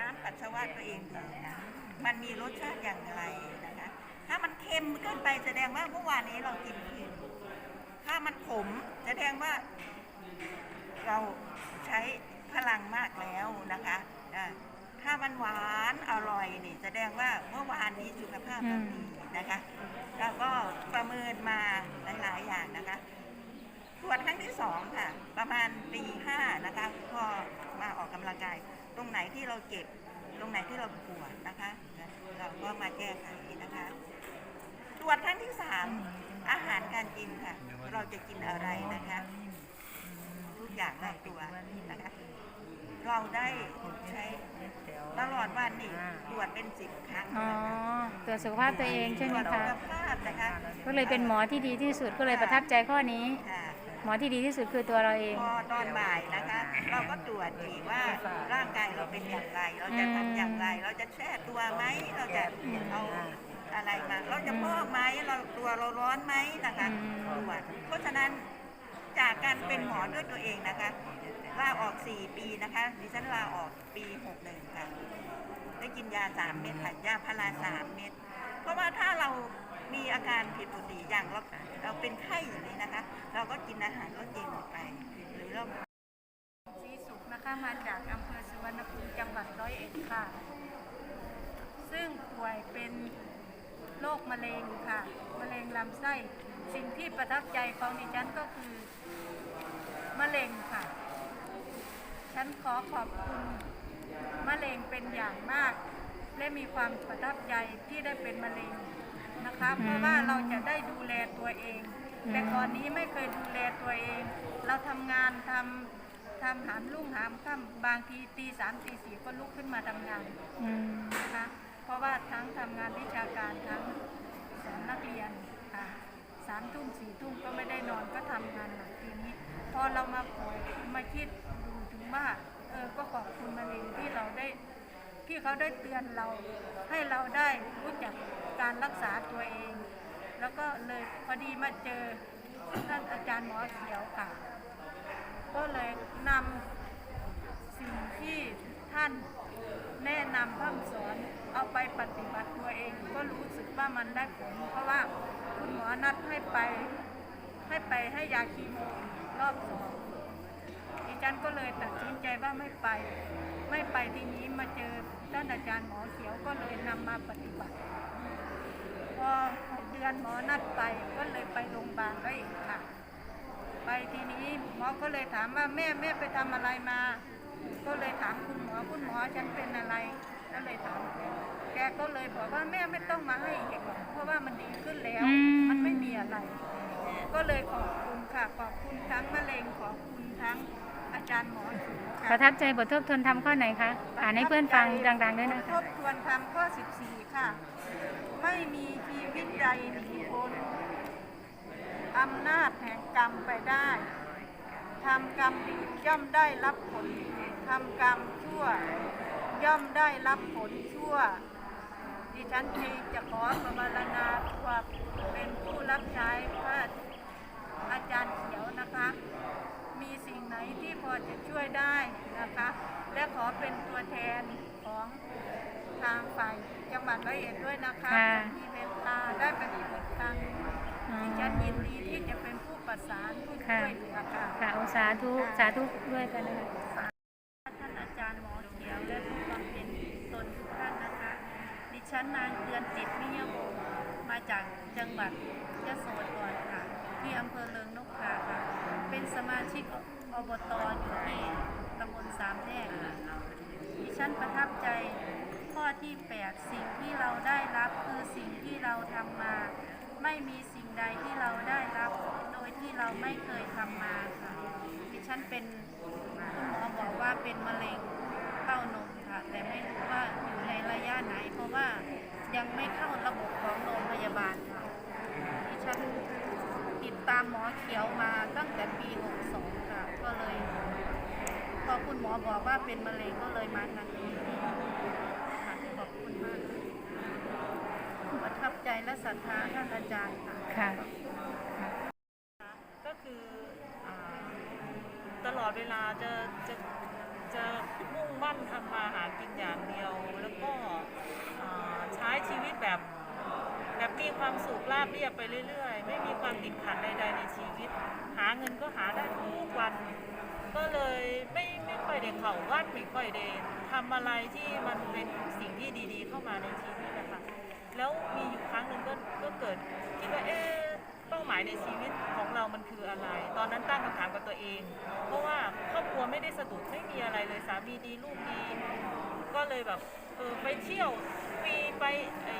น้ำปัสสาวะตัวเองดูนะมันมีรสชาติอย่างไรนะคะ ถ้ามันเค็มเกินไปแสดงว่าเมื่อวานนี้เรากินผิดถ้ามันขมแสดงว่า เราใช้พลังมากแล้วนะคะถ้ามันหวานอร่อยนี่แสดงว่าเมื่อวานนี้สุขภาพเราดีนะคะแล้วก็ประเมินมาหลาย ๆ อย่างนะคะตรวจครั้งที่สองค่ะ ประมาณปีห้านะคะ พอมาออกกำลังกาย ตรงไหนที่เราเจ็บ ตรงไหนที่เราปวดนะคะ เราก็มาแก้ไขนะคะ ตรวจครั้งที่สามอาหารการกินค่ะ เราจะกินอะไรนะคะ ทุกอย่างรอบตัวนะคะ เราได้ใช้ตลอดวันนี่ตรวจเป็นสิบครั้งอ๋อนะคะตรวจสุขภาพตัวเองใช่ไหมตรวจสุคะขภาพนะคะ ก็เลยเป็นหมอที่ดีที่สุดก็เลยประทับใจข้อนี้ค่ะหมอที่ดีที่สุดคือตัวเราเอง พอตอนบ่ายนะคะ เราก็ตรวจอีกว่าร่างกายเราเป็นอย่างไร เราจะทำอย่างไร เราจะแช่ตัวไหมเราจะเอาอะไรมาเราจะพอกไหมเราตัวเราร้อนไหมนะคะอืมตรวจเพราะฉะนั้นจากการเป็นหมอด้วยตัวเองนะคะลาออก 4 ปีนะคะ ดิฉันลาออกปี 61 ค่ะ ได้กินยา 3 เม็ดค่ะยาพารา3 เม็ดเพราะว่าถ้าเรามีอาการผิดปกติอย่างเราเราเป็นไข้อย่างนี้นะคะ เราก็กินอาหารลดเย็นไป หรือเราศรีสุ ขนะคะมาจากอำเภอสุวรรณภูมิจังหวัดร้อยเอ็ดค่ะ ซึ่งป่วยเป็นโรคมะเร็งค่ะ มะเร็งลำไส้ สิ่งที่ประทับใจของดิฉันก็คือ มะเร็งค่ะ ฉันขอขอบคุณมะเร็งเป็นอย่างมาก และมีความประทับใจที่ได้เป็นมะเร็งนะคะ เพราะว่าเราจะได้ดูแลตัวเอง แต่ก่อนนี้ไม่เคยดูแลตัวเอง เราทำงานทำ ทำหามรุ่งหามค่ำบางทีตีสามตีสี่ก็ลุกขึ้นมาทำงานอืมนะคะเพราะว่าทั้งทำงานวิชาการทั้งสอนนักเรียนค่ะสามทุ่มสี่ทุ่มก็ไม่ได้นอนก็ทำงานหนักทีนี้พอเรามาป่วยมาคิดดูถึงว่าเออก็ขอบคุณมะเร็งที่เราได้ที่เขาได้เตือนเราให้เราได้รู้จักการรักษาตัวเอง แล้วก็เลยพอดีมาเจอท่านอาจารย์หมอเขียวค่ะ ก็เลยนำสิ่งที่ท่านแนะนำพร่ำสอนเอาไปปฏิบัติตัวเองก็รู้สึกว่ามันได้ผลเพราะว่าคุณหมอนัดให้ไปให้ไปให้ยาคีโมรอบสองดิฉันก็เลยตัดสินใจว่าไม่ไป ไม่ไปทีนี้มาเจอท่านอาจารย์หมอเขียวก็เลยนำมาปฏิบัติ พอเดือนหมอนัดไปก็เลยไปโรงพยาบาลไว้อีกค่ะ ไปทีนี้หมอก็เลยถามว่าแม่แม่ไปทำอะไรมา ก็เลยถามคุณหมอคุณหมอฉันเป็นอะไรก็เลยถามแกแกก็เลยบอกว่าแม่ไม่ต้องมาให้อีกหรอกเพราะว่ามันดีขึ้นแล้วอืมมันไม่มีอะไร ก็เลยขอบคุณค่ะขอบคุณทั้งมะเร็งขอบคุณทั้งอาจารย์หมอสูค่ะประทับใจบททบทวนทำข้อไหนคะอ่านให้เพื่อนฟังดังๆด้วยนะทคะบทวนทำข้อ 14 ค่ะ ไม่มีชีวิตใดหนีพ้น อำนาจแห่งกรรมไปได้ทำกรรมดีย่อมได้รับผลดีทำกรรมชั่ว ย่อมได้รับผลชั่ว ดิฉันเองจะขอประบารณาว่าเป็นผู้รับใช้พระอาจารย์เขียวนะคะ มีสิ่งไหนที่พอจะช่วยได้นะคะ และขอเป็นตัวแทนของทางฝ่ายจังหวัดร้อยเอ็ดด้วยนะคะค่ะมีเวลาได้ปฏิบัติทางอ๋อ ดิฉันยินดีที่จะเป็นผู้ประสานผู้ค่ะช่วยเหลือค่ะค่ะโอสาธุสาธุด้วยกันนะคะท่านอาจารย์หมอเขียวและผู้บำเพ็ญตนทุกท่านนะคะ ดิฉันนางเดือนจิตมิยวงศ์มาจากจังหวัดยโสธรค่ะ ที่อำเภอเลิงนกทาค่ะ เป็นสมาชิกอบตอยู่ที่ตำบลสามแพร่กค่ะดิฉันประทับใจข้อที่ 8 สิ่งที่เราได้รับคือสิ่งที่เราทำมาไม่มีสิ่ง ใดที่เราได้รับ โดยที่เราไม่เคยทำมาค่ะดิฉันเป็นคุณหมอบอกว่าเป็นมะเร็งเต้านมค่ะ แต่ไม่รู้ว่าอยู่ในระยะไหน เพราะว่ายังไม่เข้าระบบของโรงพยาบาลค่ะดิฉันติดตามหมอเขียวมาตั้งแต่ปี 62 ค่ะ ก็เลย พอคุณหมอบอกว่าเป็นมะเร็งก็เลยมาทางนี้ะขอบคุณมากประทับใจ และศรัทธาท่านอาจารย์ค่ะค่ะ ก็คืออาตลอดเวลาจะจะจะมุ่งมั่นทำมาหากินอย่างเดียว แล้วก็อ่าใช้ชีวิตแบบแบบมีความสุขราบเรียบไปเรื่อยๆ ไม่มีความติดขัดใดๆในชีวิต หาเงินก็หาได้ทุกวัน ก็เลยไม่ไม่ค่อยได้เข่าวัดไม่ค่อยได้ทำอะไรที่มันเป็นสิ่งที่ดีๆ เข้ามาในชีวิตนะคะ แล้วมีอยู่ครั้งหนึ่งก็ก็เกิดคิดว่าเอ๊ะเป้าหมายในชีวิตของเรามันคืออะไร ตอนนั้นตั้งคำถามกับตัวเอง เพราะว่าครอบครัวไม่ได้สะดุดไม่มีอะไรเลยสามีดีลูกดี ก็เลยแบบเออไปเที่ยวปีไปไอ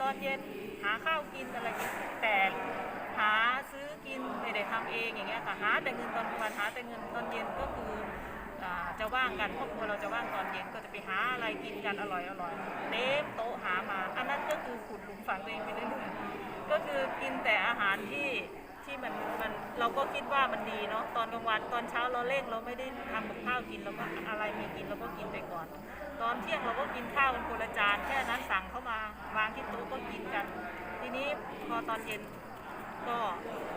ตอนเย็นหาข้าวกินอะไรอย่างเงี้ยแต่หาซื้อกินไม่ได้ทำเองอย่างเงี้ยค่ะหาแต่เงินตอนกลางวันหาแต่เงินตอนเย็นก็คือจะว่างกันครอบครัวเราจะว่างตอนเย็นก็จะไปหาอะไรกินกันอร่อยอร่อยเต็มโต๊ะหามา คือขุดหลุมฝังตัวเองไปเรื่อยๆก็คือกินแต่อาหารที่ที่มันมันเราก็คิดว่ามันดีเนาะตอนกลางวันตอนเช้าเราเร่งเราไม่ได้ทำกับข้าวกินเราก็อะไรมีกินเราก็กินไปก่อน ตอนเที่ยงเราก็กินข้าวกันคนละจานแค่นั้นสั่งเข้ามาวางที่โต๊ะก็กินกัน ทีนี้พอตอนเย็นก็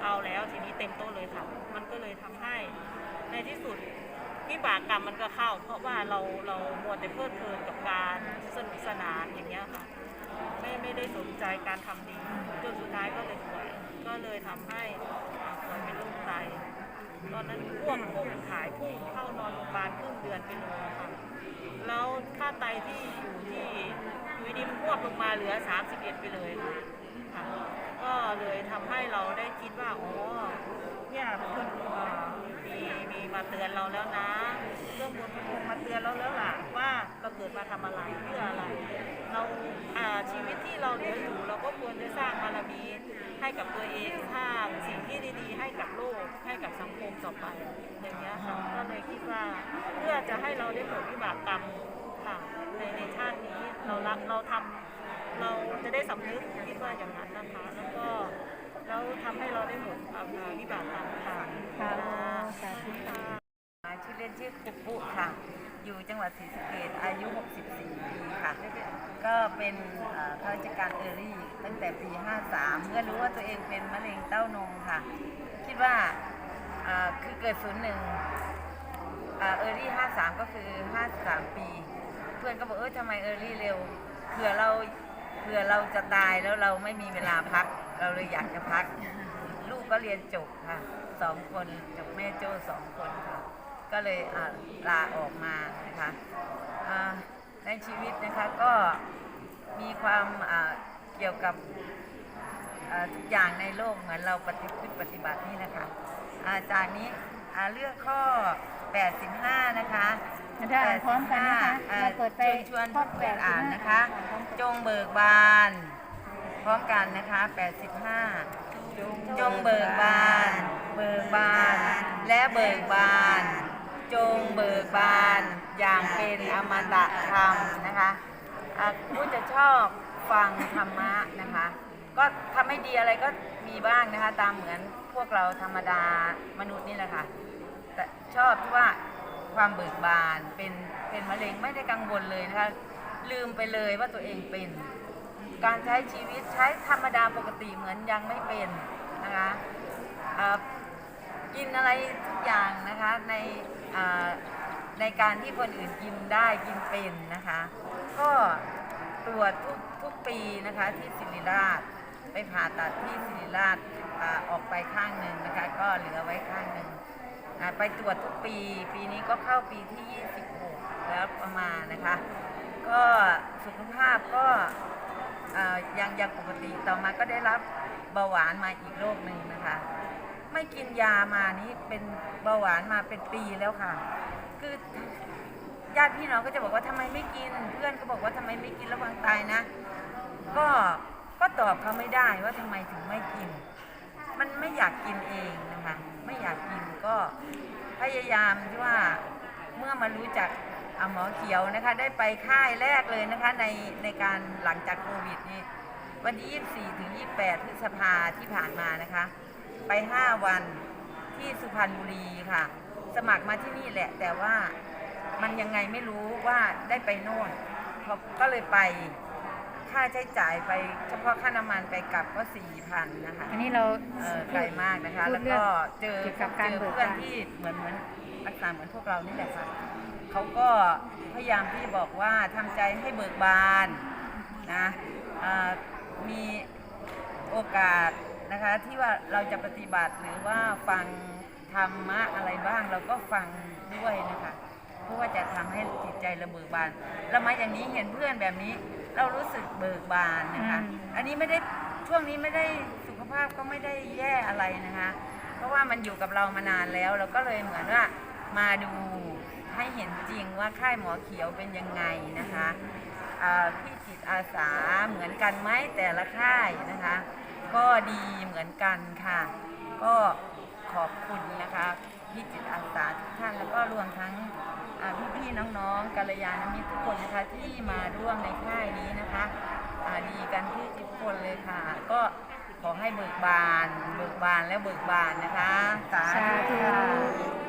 เอาแล้วทีนี้เต็มโต๊ะเลยค่ะมันก็เลยทำให้ในที่สุดวิบากกรรมมันก็เข้า เพราะว่าเราเรามัวแต่เพลิดเพลินกับการสนุกสนานอย่างเงี้ยค่ะ ไม่ไม่ได้สนใจการทำดีจนสุดท้ายก็เลยป่วยก็เลยทำให้ป่วยเป็นโรคไตตอนนั้นอ้วกพุ่งขายพุ่งเข้านอนโรงพยาบาลครึ่งเดือนไปเลยค่ะแล้วค่าไตที่อยู่ที่อยู่ดีมันพวบลงมาเหลือ 31 ไปเลยค่ะก็เลยทำให้เราได้คิดว่าอ๋อเนี่ยเพื่อนมีมีมาเตือนเราแล้วนะเรื่องบนคงมาเตือนเราแล้วล่ะว่าเราเกิดมาทำอะไรเพื่ออะไร เราอ่าชีวิตที่เราเหลืออยู่เราก็ควรจะสร้างบารมีให้กับตัวเองสร้างสิ่งที่ดีๆ ให้กับโลกให้กับสังคมต่อไปอย่างเงี้ยค่ะก็เลยคิดว่าเพื่อจะให้เราได้ผลวิบากกรรมค่ะในในชาตินี้เรารักเราทำเราจะได้สำนึกคิดว่าอย่างนั้นนะคะ แล้วก็แล้วทำให้เราได้หมดวิบากกรรมค่ะค่ะค่ะชื่อเล่นชื่อคุกปุค่ะ อยู่จังหวัดศรีสะเกษอายุ 64 ปีค่ะ ก็เป็นข้าราชการเออรี่ตั้งแต่ปี 53 เมื่อรู้ว่าตัวเองเป็นมะเร็งเต้านมค่ะ คิดว่าคือเกิด 01 เออรี่ 53 ก็คือ 53 ปี เพื่อนก็บอกเออทำไมเออรี่เร็วเผื่อเราเผื่อเราจะตายแล้วเราไม่มีเวลาพัก เราเลยอยากจะพัก ลูกก็เรียนจบค่ะสองคนจบแม่โจ้สองคนค่ะ ก็เลยอ่าลาออกมานะคะอ่าในชีวิตนะคะก็มีความอ่าเกี่ยวกับอ่าทุกอย่างในโลกเหมือนเราปฏิบัติปฏิบัตินี่นะคะอ่าจากนี้อ่าเลือกข้อ 85 นะคะเดี๋ยวอ่านพร้อมกันนะคะอ่าเราเปิดไปชวนชวนข้อเพื่อนอ่านนะคะ85อ่านพร้อมกันจงเบิกบาน พร้อมกันนะคะ 85 จงเบิกบาน เบิกบาน และเบิกบานจงเบิกบาน อย่างเป็นอมตะธรรมนะคะผู้จะชอบฟังธรรมะนะคะ ก็ทำให้ดีอะไรก็มีบ้างนะคะ ตามเหมือนพวกเราธรรมดามนุษย์นี่แหละค่ะแต่ชอบที่ว่าความเบิกบานเป็นเป็นมะเร็งไม่ได้กังวลเลยนะคะ ลืมไปเลยว่าตัวเองเป็น การใช้ชีวิตใช้ธรรมดาปกติเหมือนยังไม่เป็นนะคะกินอะไรทุกอย่างนะคะในอ่อ ในการที่คนอื่นกินได้กินเป็นนะคะ ก็ตรวจทุกทุกปีนะคะที่ศิริราชไปผ่าตัดที่ศิริราชออกไปข้างหนึ่งนะคะ ก็เหลือไว้ข้างหนึ่งไปตรวจทุกปี ปีนี้ก็เข้าปีที่ 26 แล้วประมาณนะคะ ก็สุขภาพก็ยังยังปกติต่อมาก็ได้รับเบาหวานมาอีกโรคหนึ่งนะคะ ไม่กินยามานี้เป็นเบาหวานมาเป็นปีแล้วค่ะ คือญาติพี่น้องก็จะบอกว่าทำไมไม่กิน เพื่อนก็บอกว่าทำไมไม่กินระวังตายนะ ก็ก็ตอบเขาไม่ได้ว่าทำไมถึงไม่กิน มันไม่อยากกินเองนะคะไม่อยากกินก็พยายามที่ว่าเมื่อมารู้จักอหมอเขียวนะคะ ได้ไปค่ายแรกเลยนะคะในในการหลังจากโควิดนี่วันที่ 24 ถึง 28 พฤษภาที่ผ่านมานะคะ ไป 5 วันที่สุพรรณบุรีค่ะ สมัครมาที่นี่แหละ แต่ว่ามันยังไงไม่รู้ว่าได้ไปโน่นเขาก็เลยไปค่าใช้จ่ายไปเฉพาะค่าน้ำมันไปกลับก็สี่พันนะคะอันนี้เราเออไกลมากนะคะ พูแล้ดวเรื่ก็องเจอเกี่ยวกับการเจอเบิกเพื่อนบานที่เหมือนเหมือนลักษณะเหมือนพวกเรานี่แหละค่ะเขาก็พยายามที่บอกว่าทำใจให้เบิกบานนะอ่ามีโอกาสนะคะที่ว่าเราจะปฏิบัติหรือว่าฟัง ธรรมะอะไรบ้างเราก็ฟังด้วยนะคะ เพราะว่าจะทำให้จิตใจเราเบิกบานเรามาอย่างนี้เห็นเพื่อนแบบนี้ เรารู้สึกเบิกบานนะคะอืมอันนี้ไม่ได้ช่วงนี้ไม่ได้สุขภาพก็ไม่ได้แย่อะไรนะคะ เพราะว่ามันอยู่กับเรามานานแล้ว เราก็เลยเหมือนว่ามาดูให้เห็นจริงว่าค่ายหมอเขียวเป็นยังไงนะคะอ่าพี่จิตอาสาเหมือนกันไหมแต่ละค่ายนะคะ ก็ดีเหมือนกันค่ะ ก็ ขอบคุณนะคะพี่จิตอาสาทุกท่านแล้วก็รวมทั้งอ่พี่ๆน้องๆกัลยาณมิตรทุกคนนะคะที่มาร่วมในค่ายนี้นะคะดีกันที่ทุกคนเลยค่ะ ก็ขอให้เบิกบาน เบิกบานและเบิกบานนะคะ สาธุธุค่ะ